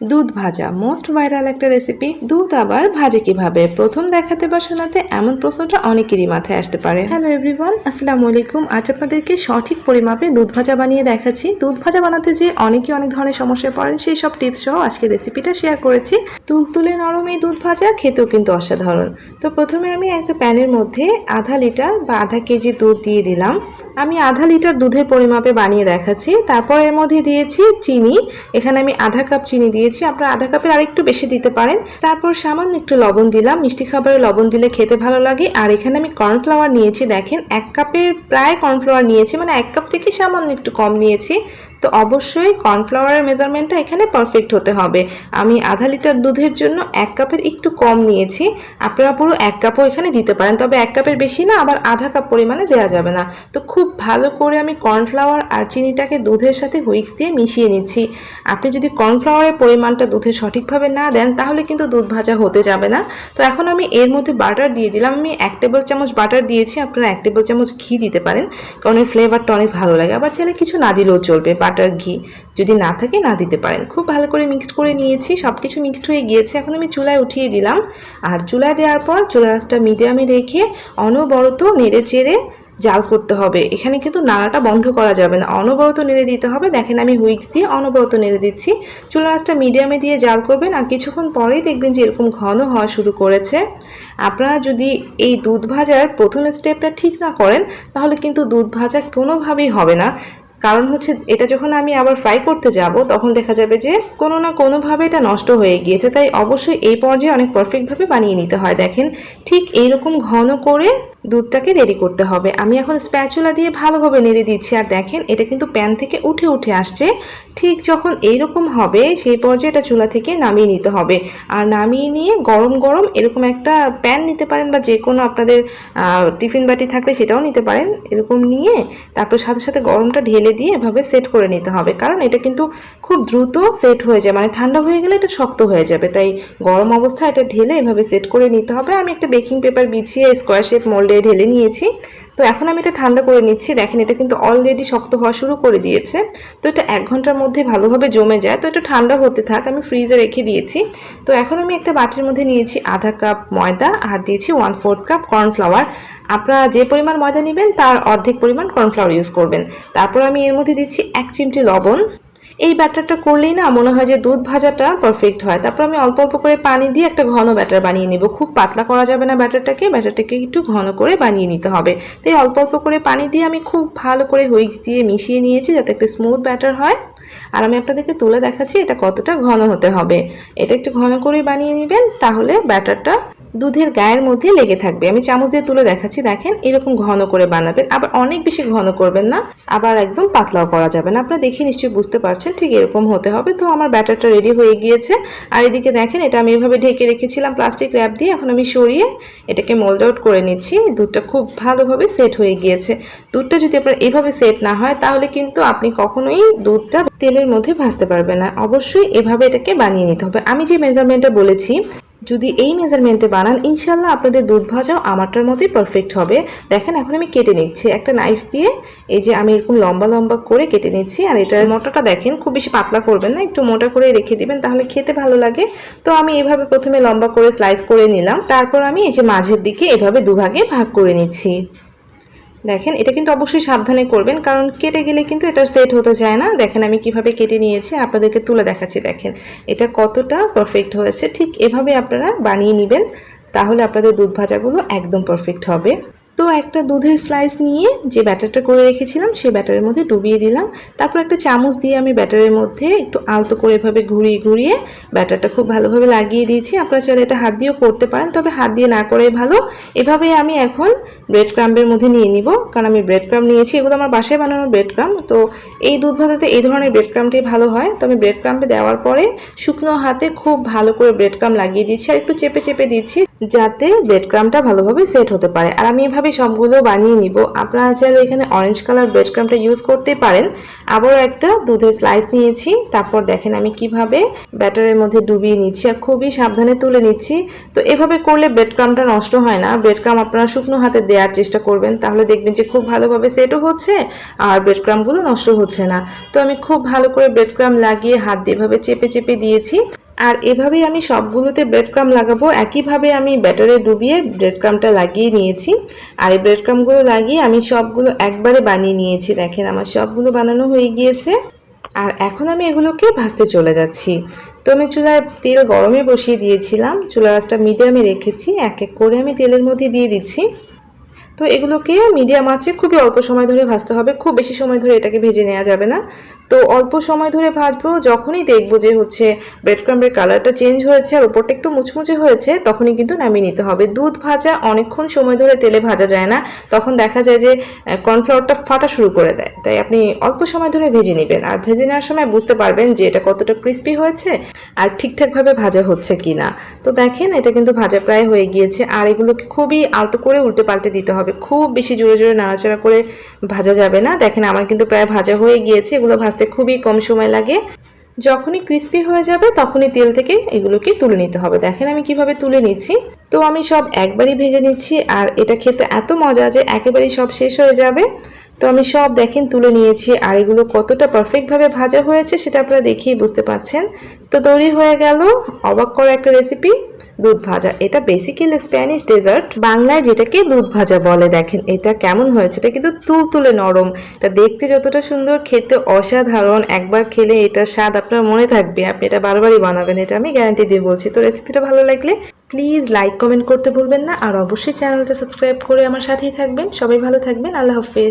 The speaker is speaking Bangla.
দুধ ভাজা মোস্ট ভাইরাল একটা রেসিপি দুধ আবার ভাজে কীভাবে? প্রথম দেখাতে বা শোনাতে এমন প্রশ্নটা অনেকেরই মাথায় আসতে পারে। হ্যালো এভরিওয়ান আসসালামু আলাইকুম। আজ আপনাদেরকে সঠিক পরিমাপে দুধ ভাজা বানিয়ে দেখাচ্ছি। দুধ ভাজা বানাতে যে অনেকেই অনেক ধরনের সমস্যায় পড়েন, সেই সব টিপস সহ আজকে রেসিপিটা শেয়ার করেছি। তুলতুলে নরম এই দুধ ভাজা খেতেও কিন্তু অসাধারণ। তো প্রথমে আমি একটা প্যানের মধ্যে আধা লিটার বা আধা কেজি দুধ দিয়ে দিলাম। আমি আধা লিটার দুধের পরিমাপে বানিয়ে দেখাচ্ছি। তারপর এর মধ্যে দিয়েছি চিনি। এখানে আমি আধা কাপ চিনি দিয়েছি, আপনারা আধা কাপের আরেকটু বেশি দিতে পারেন। তারপর সামান্য একটু লবণ দিলাম। মিষ্টি খাবারে লবণ দিলে খেতে ভালো লাগে। আর এখানে আমি কর্নফ্লাওয়ার নিয়েছি, দেখেন। এক কাপের প্রায় কর্নফ্লাওয়ার নিয়েছি মানে এক কাপ থেকে সামান্য একটু কম নিয়েছি। তো অবশ্যই কর্নফ্লাওয়ারের মেজারমেন্টটা এখানে পারফেক্ট হতে হবে। আমি আধা লিটার দুধের জন্য এক কাপের একটু কম নিয়েছি। আপনারা পুরো এক কাপও এখানে দিতে পারেন, তবে এক কাপের বেশি না, আবার আধা কাপ পরিমাণে দেওয়া যাবে না। তো খুব ভালো করে আমি কর্নফ্লাওয়ার আর চিনিটাকে দুধের সাথে হুইক্স দিয়ে মিশিয়ে নিচ্ছি। আপনি যদি কর্নফ্লাওয়ারের পরিমাণটা দুধে সঠিকভাবে না দেন, তাহলে কিন্তু দুধ ভাজা হতে যাবে না। তো এখন আমি এর মধ্যে বাটার দিয়ে দিলাম। আমি এক টেবিল চামচ বাটার দিয়েছি, আপনারা এক টেবিল চামচ ঘি দিতে পারেন, কারণ এর ফ্লেভারটা অনেক ভালো লাগে। আবার চাইলে কিছু না দিলেও চলবে। বাটার ঘি। যদি না থাকে, না দিতে পারেন। খুব ভালো করে মিক্সড করে নিয়েছি। সব কিছু মিক্সড হয়ে গিয়েছে। এখন আমি চুলায় উঠিয়ে দিলাম। আর চুলায় দেওয়ার পর চুলা রাসটা মিডিয়ামে রেখে অনবরত নেড়ে চেড়ে জাল করতে হবে। এখানে কিন্তু নাড়াটা বন্ধ করা যাবে না। অনবরত নেড়ে দিতে হবে। দেখেন আমি হুইক্স দিয়ে অনবরত নেড়ে দিচ্ছি। চুলা রাসটা মিডিয়ামে দিয়ে জাল করবেন। আর কিছুক্ষণ পরেই দেখবেন যে এরকম ঘন হওয়া শুরু করেছে। আপনারা যদি এই দুধ ভাজার প্রথম স্টেপটা ঠিক না করেন, তাহলে কিন্তু দুধ ভাজা কোনোভাবেই হবে না। কারণ হচ্ছে এটা যখন আমি আবার ফ্রাই করতে যাব, তখন দেখা যাবে যে কোনো না কোনোভাবে এটা নষ্ট হয়ে গিয়েছে। তাই অবশ্যই এই পর্যায়ে অনেক পারফেক্টভাবে বানিয়ে নিতে হয়। দেখেন, ঠিক এইরকম ঘন করে দুধটাকে রেডি করতে হবে। আমি এখন স্প্যাচুলা দিয়ে ভালোভাবে নেড়ে দিচ্ছি। আর দেখেন, এটা কিন্তু প্যান থেকে উঠে উঠে আসছে। ঠিক যখন এইরকম হবে, সেই পর্যায়ে এটা চুলা থেকে নামিয়ে নিতে হবে। আর নামিয়ে নিয়ে গরম গরম এরকম একটা প্যান নিতে পারেন বা যে কোনো আপনাদের টিফিন বাটি থাকলে সেটাও নিতে পারেন। এরকম নিয়ে তারপর সাথে সাথে গরমটা ঢেলে দিয়ে এভাবে সেট করে নিতে হবে। কারণ এটা কিন্তু খুব দ্রুত সেট হয়ে যায়। মানে ঠান্ডা হয়ে গেলে এটা শক্ত হয়ে যাবে। তাই গরম অবস্থায় এটা ঢেলে এভাবে সেট করে নিতে হবে। আমি একটা বেকিং পেপার বিছিয়ে স্কোয়ার শেপ মোল্ডে ঢেলে নিয়েছি। তো এখন আমি এটা ঠান্ডা করে নিচ্ছি। দেখেন, এটা কিন্তু অলরেডি শক্ত হওয়া শুরু করে দিয়েছে। তো এটা এক ঘণ্টার মধ্যে ভালোভাবে জমে যায়। তো এটা ঠান্ডা হতে থাক, আমি ফ্রিজে রেখে দিয়েছি। তো এখন আমি একটা বাটির মধ্যে নিয়েছি আধা কাপ ময়দা আর দিয়েছি ওয়ান ফোর্থ কাপ কর্নফ্লাওয়ার আপনারা যে পরিমাণ ময়দা নেবেন, তার অর্ধেক পরিমাণ কর্নফ্লাওয়ার ইউজ করবেন। তারপর আমি এর মধ্যে দিচ্ছি এক চিমটি লবণ। এই ব্যাটারটা করলেই না মনে হয় যে দুধ ভাজাটা পারফেক্ট হয়। তারপর আমি অল্প অল্প করে পানি দিয়ে একটা ঘন ব্যাটার বানিয়ে নেব। খুব পাতলা করা যাবে না ব্যাটারটাকে ব্যাটারটাকে একটু ঘন করে বানিয়ে নিতে হবে। তাই অল্প অল্প করে পানি দিয়ে আমি খুব ভালো করে হুইক্স দিয়ে মিশিয়ে নিয়েছি যাতে একটা স্মুথ ব্যাটার হয়। আর আমি আপনাদেরকে তুলে দেখাচ্ছি এটা কতটা ঘন হতে হবে। এটা একটু ঘন করে বানিয়ে নেবেন, তাহলে ব্যাটারটা দুধের গায়ের মধ্যে লেগে থাকবে। আমি চামচ দিয়ে তুলে দেখাচ্ছি, দেখেন, এরকম ঘন করে বানাবেন। আবার অনেক বেশি ঘন করবেন না, আবার একদম পাতলাও করা যাবে না। আপনারা দেখে নিশ্চয়ই বুঝতে পারছেন, ঠিক এরকম হতে হবে। তো আমার ব্যাটারটা রেডি হয়ে গিয়েছে। আর এদিকে দেখেন, এটা আমি এভাবে ঢেকে রেখেছিলাম প্লাস্টিক র্যাপ দিয়ে। এখন আমি সরিয়ে এটাকে মোল্ড আউট করে নিচ্ছি। দুধটা খুব ভালোভাবে সেট হয়ে গিয়েছে। দুধটা যদি আপনার এভাবে সেট না হয়, তাহলে কিন্তু আপনি কখনোই দুধটা তেলের মধ্যে ভাজতে পারবেন না। অবশ্যই এভাবে এটাকে বানিয়ে নিতে হবে। আমি যে মেজারমেন্টটা বলেছি যদি এই মেজারমেন্টে বানান ইনশাল্লাহ আপনাদের দুধ ভাজাও আমারটার মতোই পারফেক্ট হবে। দেখেন এখন আমি কেটে নিচ্ছি। একটা নাইফ দিয়ে এই যে আমি এরকম লম্বা লম্বা করে কেটে নিচ্ছি আর এটার মোটাটা দেখেন খুব বেশি পাতলা করবেন না একটু মোটা করে রেখে দিবেন তাহলে খেতে ভালো লাগে। তো আমি এভাবে প্রথমে লম্বা করে স্লাইস করে নিলাম। তারপর আমি এই যে মাঝের দিকে এভাবে দুভাগে ভাগ করে নিচ্ছি। দেখেন, এটা কিন্তু অবশ্যই সাবধানে করবেন, কারণ কেটে গেলে কিন্তু এটা সেট হতে চায় না। দেখেন, আমি কীভাবে কেটে নিয়েছি, আপনাদেরকে তুলে দেখাচ্ছি, দেখেন। এটা কতটা পারফেক্ট হয়েছে, ঠিক এভাবে আপনারা বানিয়ে নেবেন, তাহলে আপনাদের দুধ ভাজাগুলো একদম পারফেক্ট হবে। তো একটা দুধের স্লাইস নিয়ে যে ব্যাটারটা করে রেখেছিলাম, সেই ব্যাটারের মধ্যে ডুবিয়ে দিলাম। তারপর একটা চামচ দিয়ে আমি ব্যাটারের মধ্যে একটু আলতো করে এভাবে ঘুরিয়ে ঘুরিয়ে ব্যাটারটা খুব ভালোভাবে লাগিয়ে দিয়েছি। আপনারা চাইলে এটা হাত দিয়েও করতে পারেন, তবে হাত দিয়ে না করে ভালো। এভাবে আমি এখন ব্রেড ক্রাম্বের মধ্যে নিয়ে নিব, কারণ আমি ব্রেড ক্রাম নিয়েছি। এগুলো আমার বাসায় বানানো ব্রেড ক্রাম তো এই দুধ ভাজাতে এই ধরনের ব্রেড ক্রামটাই ভালো হয়। তো আমি ব্রেড ক্রাম্পে দেওয়ার পরে শুকনো হাতে খুব ভালো করে ব্রেড ক্রাম লাগিয়ে দিচ্ছি, আর একটু চেপে চেপে দিচ্ছি, যাতে ব্রেড ক্রামটা ভালোভাবে সেট হতে পারে। আর আমি এভাবে একইভাবে সবগুলো বানিয়ে নিব। আপনারা চাইলে এখানে অরেঞ্জ কালার ব্রেড ক্রামটা ইউজ করতে পারেন। আবার একটা দুধের স্লাইস নিয়েছি। তারপর দেখেন আমি কীভাবে ব্যাটারের মধ্যে ডুবিয়ে নিচ্ছি আর খুবই সাবধানে তুলে নিচ্ছি। তো এভাবে করলে ব্রেড ক্রামটা নষ্ট হয় না। ব্রেড ক্রাম আপনারা শুকনো হাতে দেওয়ার চেষ্টা করবেন। তাহলে দেখবেন যে খুব ভালোভাবে সেটও হচ্ছে আর ব্রেড ক্রামগুলো নষ্ট হচ্ছে না। তো আমি খুব ভালো করে ব্রেড ক্রাম লাগিয়ে হাত দিয়ে এভাবে চেপে চেপে দিয়েছি। আর এভাবেই আমি সবগুলোতে ব্রেড ক্রাম লাগাবো। একইভাবে আমি ব্যাটারে ডুবিয়ে ব্রেড ক্রামটা লাগিয়ে নিয়েছি। আর এই ব্রেড ক্রামগুলো লাগিয়ে আমি সবগুলো একবারে বানিয়ে নিয়েছি। দেখেন আমার সবগুলো বানানো হয়ে গিয়েছে। আর এখন আমি এগুলোকে ভাজতে চলে যাচ্ছি। তো আমি চুলায় তেল গরমে বসিয়ে দিয়েছিলাম। চুলা রাসটা মিডিয়ামে রেখেছি। এক এক করে আমি তেলের মধ্যে দিয়ে দিচ্ছি। তো এগুলোকে মিডিয়াম আছে খুবই অল্প সময় ধরে ভাজতে হবে। খুব বেশি সময় ধরে এটাকে ভেজে নেওয়া যাবে না। তো অল্প সময় ধরে ভাজবো, যখনই দেখব যে হচ্ছে ব্রেড ক্রাম্বের কালারটা চেঞ্জ হয়েছে আর ওপরটা একটু মুচমুচে হয়েছে, তখনই কিন্তু নামিয়ে নিতে হবে। দুধ ভাজা অনেকক্ষণ সময় ধরে তেলে ভাজা যায় না। তখন দেখা যায় যে কর্নফ্লাওয়ারটা ফাটা শুরু করে দেয়। তাই আপনি অল্প সময় ধরে ভেজে নেবেন। আর ভেজে নেওয়ার সময় বুঝতে পারবেন যে এটা কতটা ক্রিস্পি হয়েছে আর ঠিকঠাকভাবে ভাজা হচ্ছে কি না তো দেখেন, এটা কিন্তু ভাজা প্রায় হয়ে গিয়েছে। আর এগুলোকে খুবই আলতো করে উল্টে পাল্টে দিতে হবে। খুব বেশি জোরে জোরে নাড়াচাড়া করে ভাজা যাবে না। দেখেন, আমার কিন্তু প্রায় ভাজা হয়ে গিয়েছে। এগুলো ভাজতে খুবই কম সময় লাগে। যখনই ক্রিস্পি হয়ে যাবে, তখনই তেল থেকে এগুলোকে তুলে নিতে হবে। দেখেন, আমি কীভাবে তুলে নিচ্ছি। তো আমি সব একবারই ভেজে নিচ্ছি, আর এটা খেতে এত মজা যে একেবারেই সব শেষ হয়ে যাবে। তো আমি সব, দেখেন, তুলে নিয়েছি, আর এগুলো কতটা পারফেক্টভাবে ভাজা হয়েছে সেটা আপনারা দেখেই বুঝতে পারছেন। তো তৈরি হয়ে গেল। অবাক করা একটা রেসিপি দুধ ভাজা। এটা বেসিক্যালি স্প্যানিশ ডেজার্ট বাংলায় যেটাকে দুধ ভাজা বলে, দেখেন এটা কেমন হয়েছে, এটা কিন্তু তুল তুলে নরম। এটা দেখতে যতটা সুন্দর, খেতে অসাধারণ। একবার খেলে এটার স্বাদ আপনার মনে থাকবে। আপনি এটা বারবারই বানাবেন, এটা আমি গ্যারান্টি দিয়ে বলছি। তো রেসিপিটা ভালো লাগলে প্লিজ লাইক কমেন্ট করতে ভুলবেন না। আর অবশ্যই চ্যানেলটা সাবস্ক্রাইব করে আমার সাথেই থাকবেন। সবাই ভালো থাকবেন। আল্লাহ হাফেজ।